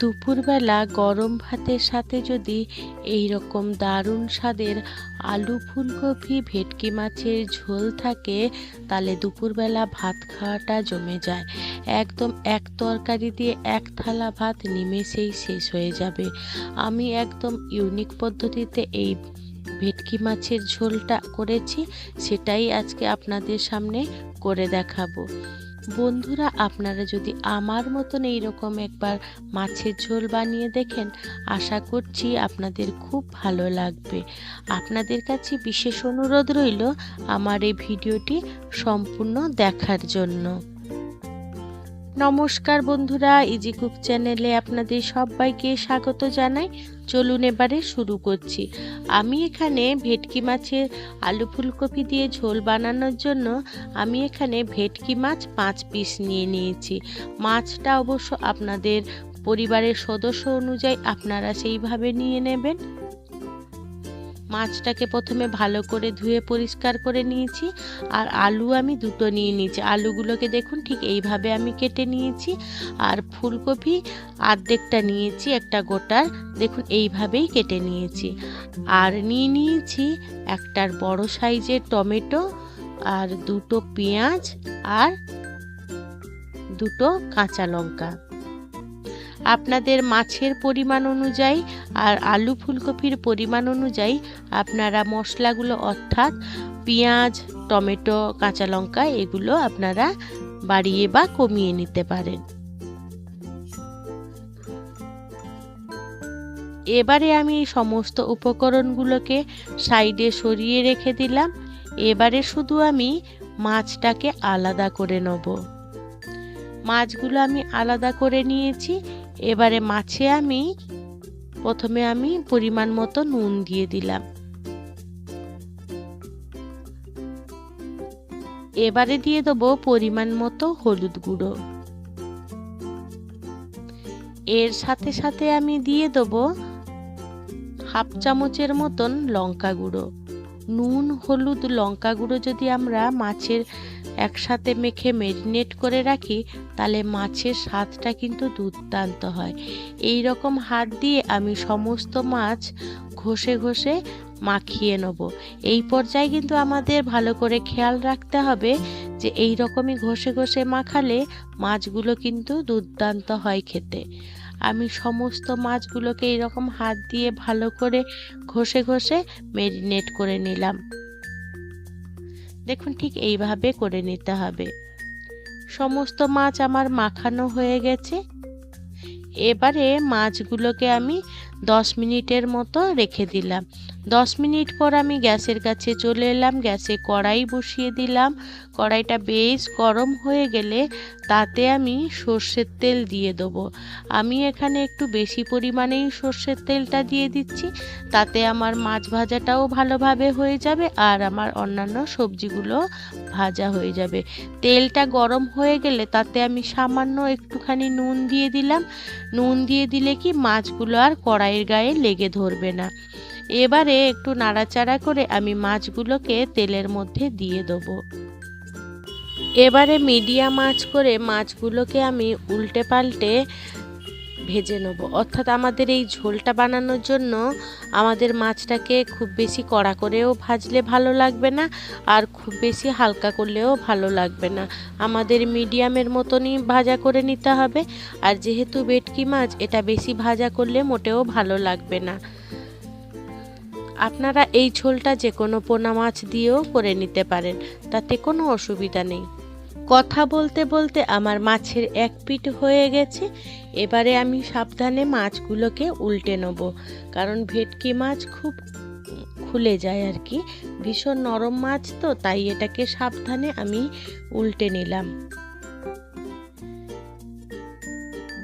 দুপুরবেলা গরম ভাতের সাথে যদি এই রকম দারুণ স্বাদের আলু ফুলকপি, ভেটকি মাছের ঝোল থাকে, তাহলে দুপুরবেলা ভাত খাওয়াটা জমে যায়। একদম এক তরকারি দিয়ে এক থালা ভাত নিমেষেই শেষ হয়ে যাবে। আমি একদম ইউনিক পদ্ধতিতে এই ভেটকি মাছের ঝোলটা করেছি, সেটাই আজকে আপনাদের সামনে করে দেখাবো। বন্ধুরা, আপনারা যদি আমার মতন এইরকম একবার মাছের ঝোল বানিয়ে দেখেন, আশা করছি আপনাদের খুব ভালো লাগবে। আপনাদের কাছে বিশেষ অনুরোধ রইল আমার এই ভিডিওটি সম্পূর্ণ দেখার জন্য। নমস্কার বন্ধুরা ইজি কুক চ্যানেলে আপনাদের সবাইকে স্বাগত জানাই। চলুন এবারে শুরু করছি। আমি এখানে ভেটকি মাছের আলু ফুলকপি দিয়ে ঝোল বানানোর জন্য আমি এখানে ভেটকি মাছ পাঁচ পিস নিয়ে নিয়েছি। মাছটা অবশ্য আপনাদের পরিবারের সদস্য অনুযায়ী আপনারা সেইভাবে নিয়ে নেবেন। মাছটাকে প্রথমে ভালো করে ধুয়ে পরিষ্কার করে নিয়েছি, আর আলু আমি দুটো নিয়ে নিয়েছি। আলুগুলোকে দেখুন ঠিক এইভাবে আমি কেটে নিয়েছি, আর ফুলকপি আর্ধেকটা নিয়েছি একটা গোটার, দেখুন এইভাবেই কেটে নিয়েছি। আর নিয়ে নিয়েছি একটার বড় সাইজের টমেটো, আর দুটো পেঁয়াজ, আর দুটো কাঁচা লঙ্কা। আপনাদের মাছের পরিমাণ অনুযায়ী আর আলু ফুলকপির পরিমাণ অনুযায়ী আপনারা মশলাগুলো অর্থাৎ পেঁয়াজ, টমেটো, কাঁচা লঙ্কা এগুলো আপনারা বাড়িয়ে বা কমিয়ে নিতে পারেন। এবারে আমি সমস্ত উপকরণগুলোকে সাইডে সরিয়ে রেখে দিলাম। এবারে শুধু আমি মাছটাকে আলাদা করে নেব। মাছগুলো আমি আলাদা করে নিয়েছি। এবারে মাছে আমি প্রথমে আমি পরিমাণ মতো নুন দিয়ে দিলাম। এবারে দিয়ে দেবো পরিমাণ মতো হলুদ গুঁড়ো। এর সাথে সাথে আমি দিয়ে দেবো হাফ চামচের মতন লঙ্কা গুঁড়ো। নুন, হলুদ, লঙ্কা গুঁড়ো যদি আমরা মাছের একসাথে মেখে মেরিনেট করে রাখি, তাহলে মাছের স্বাদটা কিন্তু দুর্দান্ত হয়। এই রকম হাত দিয়ে আমি সমস্ত মাছ ঘষে ঘষে মাখিয়ে নেব। এই পর্যায়ে কিন্তু আমাদের ভালো করে খেয়াল রাখতে হবে যে এই রকমই ঘষে ঘষে মাখালে মাছগুলো কিন্তু দুর্দান্ত হয় খেতে। আমি সমস্ত মাছগুলোকে এইরকম হাত দিয়ে ভালো করে ঘষে ঘষে মেরিনেট করে নিলাম। দেখুন ঠিক এইভাবে করে নিতে হবে। সমস্ত মাছ আমার মাখানো হয়ে গেছে। এবারে মাছগুলোকে আমি দশ মিনিটের মতো রেখে দিলাম। দশ মিনিট পর আমি গ্যাসের কাছে চলে এলাম, গ্যাসে কড়াই বসিয়ে দিলাম। কড়াইটা বেশ গরম হয়ে গেলে তাতে আমি সর্ষের তেল দিয়ে দেবো। আমি এখানে একটু বেশি পরিমাণেই সর্ষের তেলটা দিয়ে দিচ্ছি, তাতে আমার মাছ ভাজাটাও ভালোভাবে হয়ে যাবে আর আমার অন্যান্য সবজিগুলো ভাজা হয়ে যাবে। তেলটা গরম হয়ে গেলে তাতে আমি সামান্য একটুখানি নুন দিয়ে দিলাম। নুন দিয়ে দিলে কি মাছগুলো আর কড়াইয়ের গায়ে লেগে ধরবে না। এবারে একটু নাড়াচাড়া করে আমি মাছগুলোকে তেলের মধ্যে দিয়ে দেবো। এবারে মিডিয়াম মাছ করে মাছগুলোকে আমি উল্টে পাল্টে ভেজে নেব। অর্থাৎ আমাদের এই ঝোলটা বানানোর জন্য আমাদের মাছটাকে খুব বেশি কড়া করেও ভাজলে ভালো লাগবে না, আর খুব বেশি হালকা করলেও ভালো লাগবে না। আমাদের মিডিয়ামের মতনই ভাজা করে নিতে হবে, আর যেহেতু ভেটকি মাছ, এটা বেশি ভাজা করলে মোটেও ভালো লাগবে না। আপনারা এই ঝোলটা যে কোনো পোনা মাছ দিয়েও করে নিতে পারেন, তাতে কোনো অসুবিধা নেই। কথা বলতে বলতে আমার মাছের এক পিঠ হয়ে গেছে। এবারে আমি সাবধানে মাছগুলোকে উল্টে নেব। কারণ ভেটকি মাছ খুব খুলে যায় আর কি। ভীষণ নরম মাছ তো, তাই এটাকে সাবধানে আমি উল্টে নিলাম।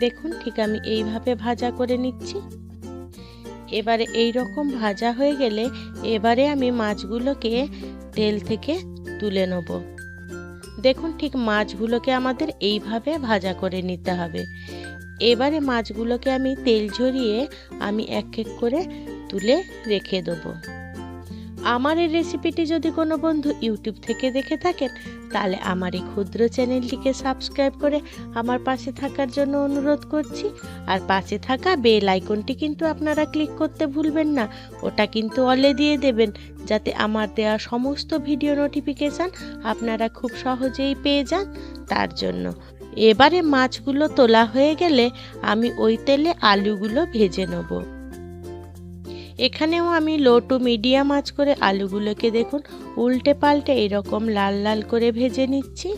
দেখুন, ঠিক আমি এইভাবে ভাজা করে নিচ্ছি। এবারে এই রকম ভাজা হয়ে গেলে এবারে আমি মাছগুলোকে তেল থেকে তুলে নেব। দেখুন ঠিক মাছগুলোকে আমাদের এইভাবে ভাজা করে নিতে হবে। এবারে মাছগুলোকে আমি তেল ঝরিয়ে আমি এক এক করে তুলে রেখে দেবো। আমার এই রেসিপিটি যদি কোনো বন্ধু ইউটিউব থেকে দেখে থাকেন, তাহলে আমার এই ক্ষুদ্র চ্যানেলটিকে সাবস্ক্রাইব করে আমার পাশে থাকার জন্য অনুরোধ করছি। আর পাশে থাকা বেল আইকনটি কিন্তু আপনারা ক্লিক করতে ভুলবেন না, ওটা কিন্তু অলে দিয়ে দেবেন, যাতে আমার দেওয়া সমস্ত ভিডিও নোটিফিকেশান আপনারা খুব সহজেই পেয়ে যান। তার জন্য এবারে মাছগুলো তোলা হয়ে গেলে আমি ওই তেলে আলুগুলো ভেজে নেব। এখানেও আমি লো টু মিডিয়াম আঁচ করে আলুগুলোকে দেখুন, উল্টে পাল্টে এরকম লাল লাল করে ভেজে নিচ্ছি।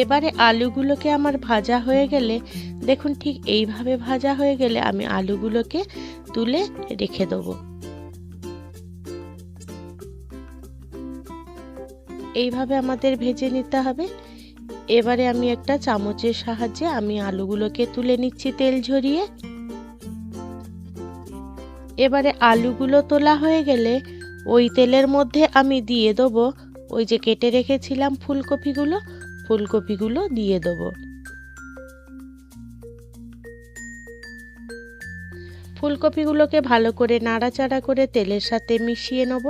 এবারে আলুগুলোকে আমার ভাজা হয়ে গেলে, দেখুন ঠিক এইভাবে ভাজা হয়ে গেলে আমি আলুগুলোকে তুলে রেখে দেবো। এইভাবে আমাদের ভেজে নিতে হবে। এবারে আমি একটা চামচের সাহায্যে আমি আলুগুলোকে তুলে নিচ্ছি তেল ঝরিয়ে। এবারে আলুগুলো তোলা হয়ে গেলে ওই তেলের মধ্যে আমি দিয়ে দেবো ওই যে কেটে রেখেছিলাম ফুলকপিগুলো ফুলকপিগুলো দিয়ে দেবো। ফুলকপিগুলোকে ভালো করে নাড়াচাড়া করে তেলের সাথে মিশিয়ে নেব।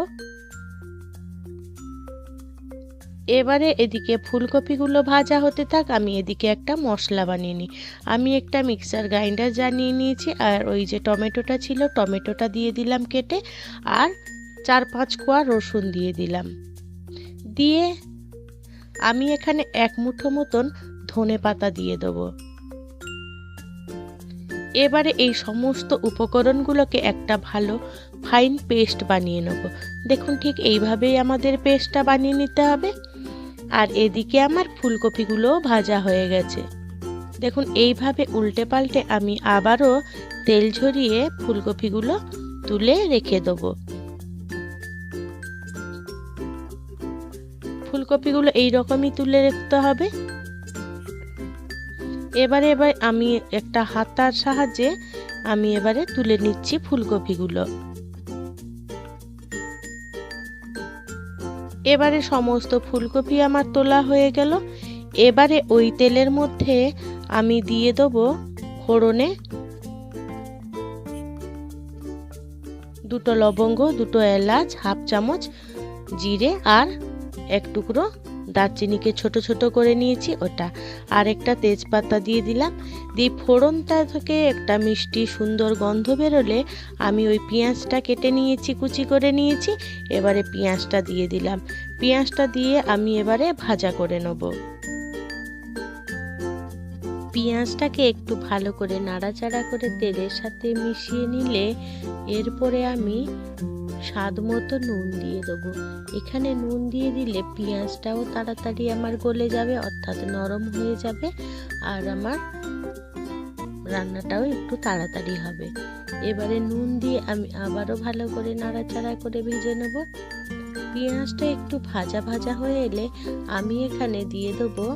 এবারে এদিকে ফুলকপিগুলো ভাজা হতে থাক, আমি এদিকে একটা মশলা বানিয়ে নিই। আমি একটা মিক্সার গ্রাইন্ডার জানিয়ে নিয়েছি, আর ওই যে টমেটোটা ছিল, টমেটোটা দিয়ে দিলাম কেটে, আর চার পাঁচ কোয়া রসুন দিয়ে দিলাম। দিয়ে আমি এখানে এক মুঠো মতন ধনে পাতা দিয়ে দেবো। এবারে এই সমস্ত উপকরণগুলোকে একটা ভালো ফাইন পেস্ট বানিয়ে নেব। দেখুন ঠিক এইভাবেই আমাদের পেস্টটা বানিয়ে নিতে হবে। আর এদিকে আমার ফুলকপিগুলোও ভাজা হয়ে গেছে। দেখুন, এইভাবে উল্টে পাল্টে আমি আবারও তেল ঝরিয়ে ফুলকপিগুলো তুলে রেখে দেবো। ফুলকপিগুলো এই রকমই তুলে রাখতে হবে। এবারে, এবার আমি একটা হাতার সাহায্যে আমি এবারে তুলে নিচ্ছি ফুলকপিগুলো। এবারে সমস্ত ফুলকপি আমার তোলা হয়ে গেল। এবারে ওই তেলের মধ্যে আমি দিয়ে দেবো ফোড়নে দুটো লবঙ্গ, দুটো এলাচ, হাফ চামচ, জিরে আর এক টুকরো দারচিনিকে ছোট ছোট করে নিয়েছি, ওটা আর একটা তেজপাতা দিয়ে দিলাম। দিয়ে ফোড়নটা থেকে একটা মিষ্টি সুন্দর গন্ধ বেরোলে আমি ওই পেঁয়াজটা কেটে নিয়েছি, কুচি করে নিয়েছি, এবারে পেঁয়াজটা দিয়ে দিলাম। পেঁয়াজটা দিয়ে আমি এবারে ভাজা করে নেব। পেঁয়াজটাকে একটু ভালো করে নাড়াচাড়া করে তেলের সাথে মিশিয়ে নিলে এরপরে আমি স্বাদ মতো নুন দিয়ে দেবো। এখানে নুন দিয়ে দিলে পেঁয়াজটাও তাড়াতাড়ি আমার গলে যাবে, অর্থাৎ নরম হয়ে যাবে আর আমার রান্নাটাও একটু তাড়াতাড়ি হবে। এবারে নুন দিয়ে আমি আবারও ভালো করে নাড়াচাড়া করে ভেজে নেব। পেঁয়াজটা একটু ভাজা ভাজা হয়ে এলে আমি এখানে দিয়ে দেবো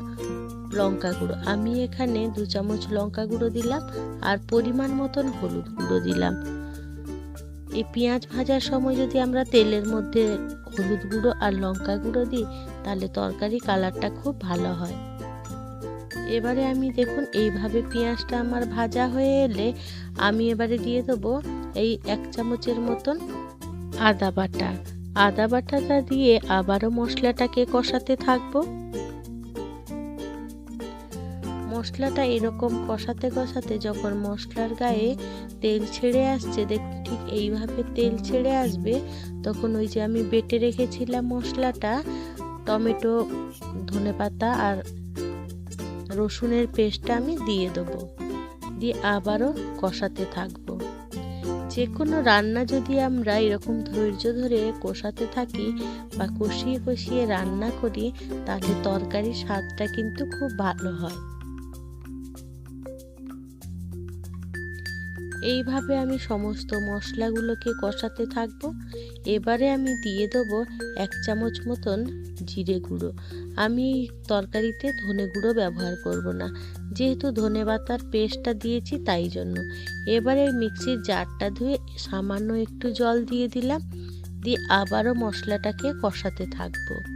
লঙ্কা গুঁড়ো। আমি এখানে দু চামচ লঙ্কা গুঁড়ো দিলাম আর পরিমাণ মতন হলুদ গুঁড়ো দিলাম। এই পেঁয়াজ ভাজার সময় যদি আমরা তেলের মধ্যে হলুদ গুঁড়ো আর লঙ্কা গুঁড়ো দিই, তাহলে তরকারি কালারটা খুব ভালো হয়। এবারে আমি দেখুন, এইভাবে পেঁয়াজটা আমার ভাজা হয়ে এলে আমি এবারে দিয়ে দেবো এই এক চামচের মতন আদা বাটা। আদা বাটাটা দিয়ে আবারও মশলাটাকে কষাতে থাকব। মশলাটা এরকম কষাতে কষাতে যখন মশলার গায়ে তেল ছেড়ে আসছে, দেখুন ঠিক এইভাবে তেল ছেড়ে আসবে, তখন ওই যে আমি বেটে রেখেছিলাম মশলাটা, টমেটো ধনে পাতা আর রসুনের পেস্টটা আমি দিয়ে দেবো। দিয়ে আবারও কষাতে থাকব। যে কোনো রান্না যদি আমরা এরকম ধৈর্য ধরে কষাতে থাকি বা কষিয়ে কষিয়ে রান্না করি, তাহলে তরকারির স্বাদটা কিন্তু খুব ভালো হয়। এইভাবে আমি সমস্ত মশলাগুলোকে কষাতে থাকব। এবারে আমি দিয়ে দেবো এক চামচ মতন জিরে গুঁড়ো। আমি তরকারিতে ধনে গুঁড়ো ব্যবহার করব না। যেহেতু ধনে পাতার পেস্টটা দিয়েছি তাই জন্য। এবারে মিক্সির জারটা ধুয়ে সামান্য একটু জল দিয়ে দিলাম। দিয়ে আবারও মশলাটাকে কষাতে থাকব।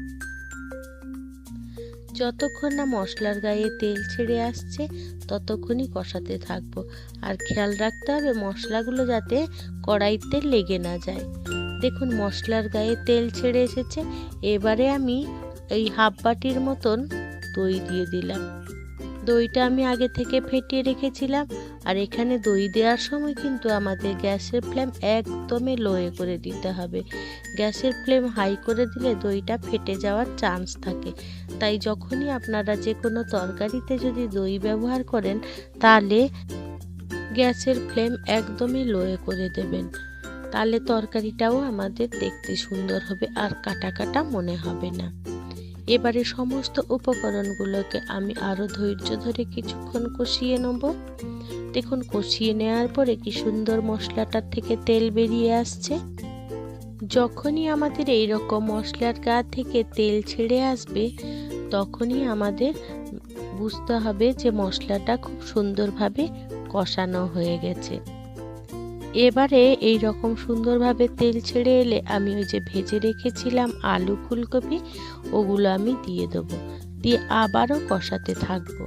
যতক্ষণ না মশলার গায়ে তেল ছেড়ে আসছে, ততক্ষণই কষাতে থাকব। আর খেয়াল রাখতে হবে মশলাগুলো যাতে কড়াইতে লেগে না যায়। দেখুন, মশলার গায়ে তেল ছেড়ে এসেছে। এবারে আমি এই হাফ বাটির মতন দই দিয়ে দিলাম। দইটা আমি আগে থেকে ফেটিয়ে রেখেছিলাম। আর এখানে দই দেওয়ার সময় কিন্তু আমাদের গ্যাসের ফ্লেম একদমই লোয়ে করে দিতে হবে। গ্যাসের ফ্লেম হাই করে দিলে দইটা ফেটে যাওয়ার চান্স থাকে। তাই যখনই আপনারা যে কোনো তরকারিতে যদি দই ব্যবহার করেন, তাহলে গ্যাসের ফ্লেম একদমই লোয়ে করে দেবেন। তাহলে তরকারিটাও আমাদের দেখতে সুন্দর হবে আর কাটা কাটা মনে হবে না। এবারে সমস্ত উপকরণগুলোকে আমি আরও ধৈর্য ধরে কিছুক্ষণ কষিয়ে নেব। দেখুন, কষিয়ে নেওয়ার পরে কি সুন্দর মশলাটার থেকে তেল বেরিয়ে আসছে। যখনই আমাদের এই রকম মশলার গা থেকে তেল ছেড়ে আসবে তখনই আমাদের বুঝতে হবে যে মশলাটা খুব সুন্দরভাবে কষানো হয়ে গেছে। এবারে এই রকম সুন্দরভাবে তেল ছেড়ে এলে আমি ওই যে ভেজে রেখেছিলাম আলু ফুলকপি, ওগুলো আমি দিয়ে দেবো। দিয়ে আবারও কষাতে থাকব।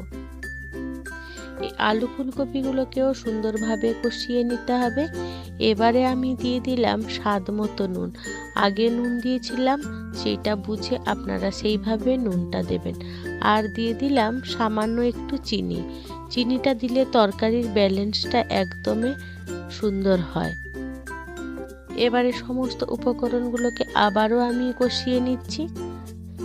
আলু ফুলকপিগুলোকেও সুন্দরভাবে কষিয়ে নিতে হবে। এবারে আমি দিয়ে দিলাম স্বাদ মতো নুন। আগে নুন দিয়েছিলাম সেইটা বুঝে আপনারা সেইভাবে নুনটা দেবেন। আর দিয়ে দিলাম সামান্য একটু চিনি। চিনিটা দিলে তরকারির ব্যালেন্সটা একদমই সুন্দর হয়। এবারে সমস্ত উপকরণগুলোকে আবারও আমি কষিয়ে নিচ্ছি।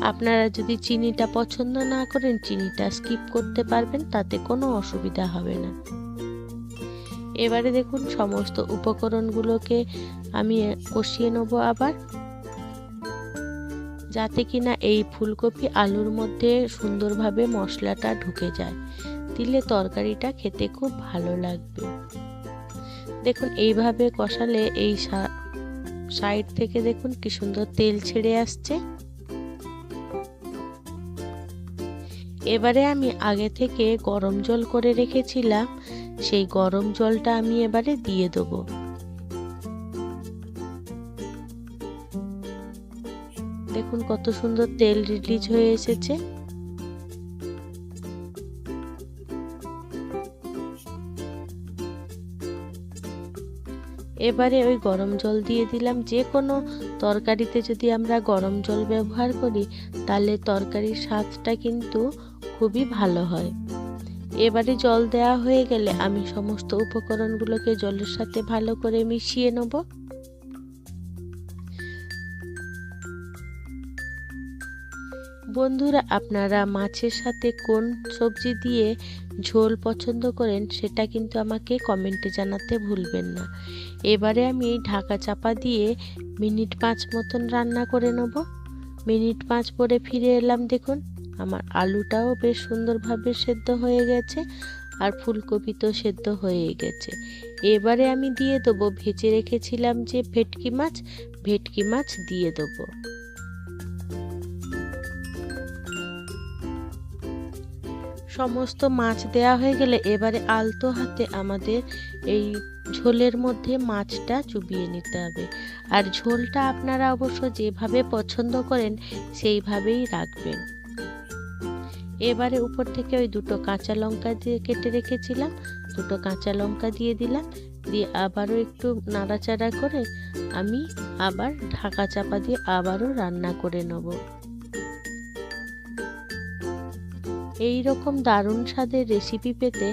আপনারা যদি চিনিটা পছন্দ না করেন, চিনিটা স্কিপ করতে পারবেন, তাতে কোনো অসুবিধা হবে না। এবারে দেখুন, সমস্ত উপকরণগুলোকে আমি কষিয়ে নেব আবার। যাতে কিনা এই ফুলকপি আলুর মধ্যে সুন্দরভাবে মশলাটা ঢুকে যায়। দিলে তরকারিটা খেতে খুব ভালো লাগবে। দেখুন, এইভাবে কষালে এই সাইড থেকে দেখুন কি সুন্দর তেল ছেড়ে আসছে। এবারে আমি আগে থেকে গরম জল করে রেখেছিলাম, সেই গরম জলটা আমি এবারে দিয়ে দেবো। দেখুন কত সুন্দর তেল রিলিজ হয়ে এসেছে। এবারে ওই গরম জল দিয়ে দিলাম, যে কোনো তরকারিতে যদি আমরা গরম জল ব্যবহার করি, তাহলে তরকারির স্বাদটা কিন্তু খুবই ভালো হয়। এবারে জল দেওয়া হয়ে গেলে আমি সমস্ত উপকরণগুলোকে জলের সাথে ভালো করে মিশিয়ে নেব। বন্ধুরা, আপনারা মাছের সাথে কোন সবজি দিয়ে ঝোল পছন্দ করেন সেটা কিন্তু আমাকে কমেন্টে জানাতে ভুলবেন না। এবারে আমি ঢাকা চাপা দিয়ে মিনিট পাঁচ মতন রান্না করে নেব। মিনিট পাঁচ পরে ফিরে এলাম দেখুন। আমার আলুটাও বেশ সুন্দরভাবে সেদ্ধ হয়ে গেছে আর ফুলকপি তো সেদ্ধ হয়ে গেছে। এবারে আমি দিয়ে দেবো, ভেজে রেখেছিলাম যে ভেটকি মাছ ভেটকি মাছ দিয়ে দেবো। সমস্ত মাছ দেয়া হয়ে গেলে এবারে আলতো হাতে আমাদের এই ঝোলের মধ্যে মাছটা চুবিয়ে নিতে হবে। আর ঝোলটা আপনারা অবশ্য যেভাবে পছন্দ করেন, সেইভাবেই রাখবেন। এবারে উপর থেকে ওই দুটো কাঁচা লঙ্কা দিয়ে কেটে রেখেছিলাম, দুটো কাঁচা লঙ্কা দিয়ে দিলাম, দিয়ে আবারও একটু নাড়াচাড়া করে আমি আবার ঢাকা চাপা দিয়ে আবারও রান্না করে নেব। এই রকম দারুণ স্বাদের রেসিপি পেতে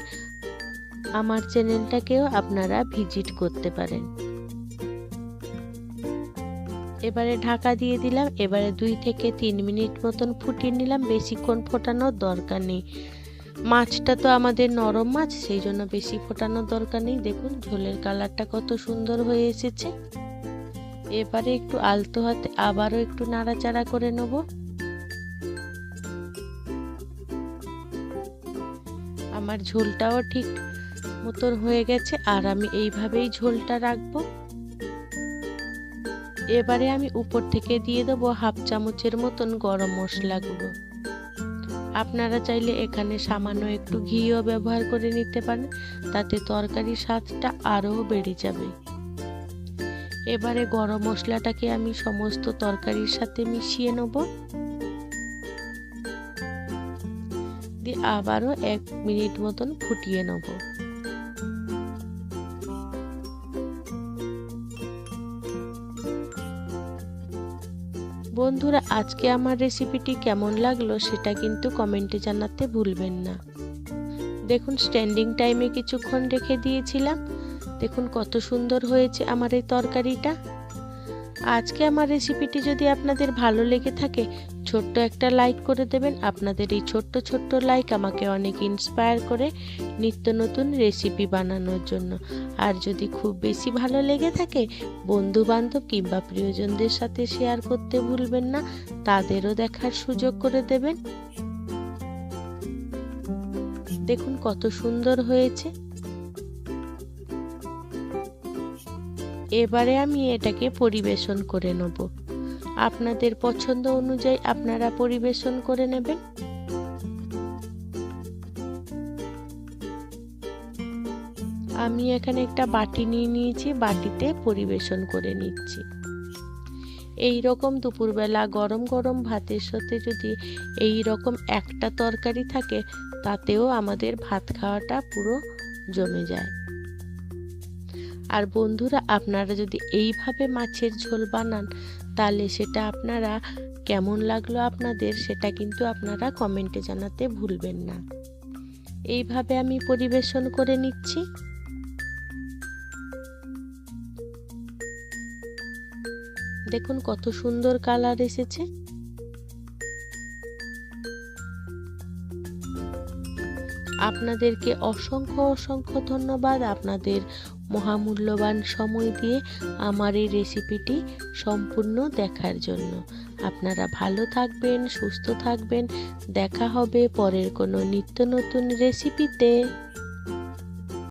আমার চ্যানেলটাকেও আপনারা ভিজিট করতে পারেন। এবারে ঢাকা দিয়ে দিলাম, এবারে দুই থেকে তিন মিনিট মতন ফুটিয়ে নিলাম, বেশিক্ষণ ফোটানোর দরকার নেই। মাছটা তো আমাদের নরম মাছ, সেই জন্য বেশি ফোটানোর দরকার নেই। দেখুন, ঝোলের কালারটা কত সুন্দর হয়ে এসেছে। এবারে একটু আলতো হাতে আবারও একটু নাড়াচাড়া করে নেব। আমার ঝোলটাও ঠিক মতন হয়ে গেছে, আর আমি এইভাবেই ঝোলটা রাখব। এবারে আমি উপর থেকে দিয়ে দেবো হাফ চামচের মতন গরম মশলা গুঁড়ো আপনারা চাইলে এখানে সামান্য একটু ঘিও ব্যবহার করে নিতে পারেন, তাতে তরকারির স্বাদটা আরও বেড়ে যাবে। এবারে গরম মশলাটাকে আমি সমস্ত তরকারির সাথে মিশিয়ে নেব। দিয়ে আবারও এক মিনিট মতন ফুটিয়ে নেব। বন্ধুরা, আজকে আমার রেসিপিটি কেমন লাগল সেটা কিন্তু কমেন্টে জানাতে ভুলবেন না। দেখুন স্ট্যান্ডিং টাইমে কিছুক্ষণ রেখে দিয়েছিলাম। দেখুন, কত সুন্দর হয়েছে আমার এই তরকারিটা। আজকে আমার রেসিপিটি যদি আপনাদের ভালো লেগে থাকে ছোট্ট একটা লাইক করে দেবেন। আপনাদের এই ছোট্ট ছোট্ট লাইক আমাকে অনেক ইন্সপায়ার করে নিত্য নতুন রেসিপি বানানোর জন্য। আর যদি খুব বেশি ভালো লেগে থাকে বন্ধু বান্ধব কিংবা প্রিয়জনদের সাথে শেয়ার করতে ভুলবেন না, তাদেরও দেখার সুযোগ করে দেবেন। দেখুন কত সুন্দর হয়েছে। এবারে আমি এটাকে পরিবেশন করে নেব। আপনাদের পছন্দ অনুযায়ী আপনারা পরিবেশন করে নেবেন। আমি এখানে একটা বাটি নিয়ে নিয়েছি, বাটিতে পরিবেশন করে নিচ্ছি। এই রকম দুপুরবেলা গরম গরম ভাতের সাথে যদি এই রকম একটা তরকারি থাকে, তাতেও আমাদের ভাত খাওয়াটা পুরো জমে যায়। আর বন্ধুরা, আপনারা যদি এইভাবে মাছের ঝোল বানান তাহলে সেটা আপনারা কেমন লাগল আপনাদের সেটা কিন্তু আপনারা কমেন্টে জানাতে ভুলবেন না। এইভাবে আমি পরিবেশন করে নিচ্ছি। দেখুন কত সুন্দর কালার এসেছে। আপনাদেরকে অসংখ্য অসংখ্য ধন্যবাদ। আপনাদের মহামূল্যবান সময় দিয়ে আমার এই রেসিপিটি সম্পূর্ণ দেখার জন্য। আপনারা ভালো থাকবেন, সুস্থ থাকবেন। দেখা হবে পরের কোনো নিত্য নতুন রেসিপিতে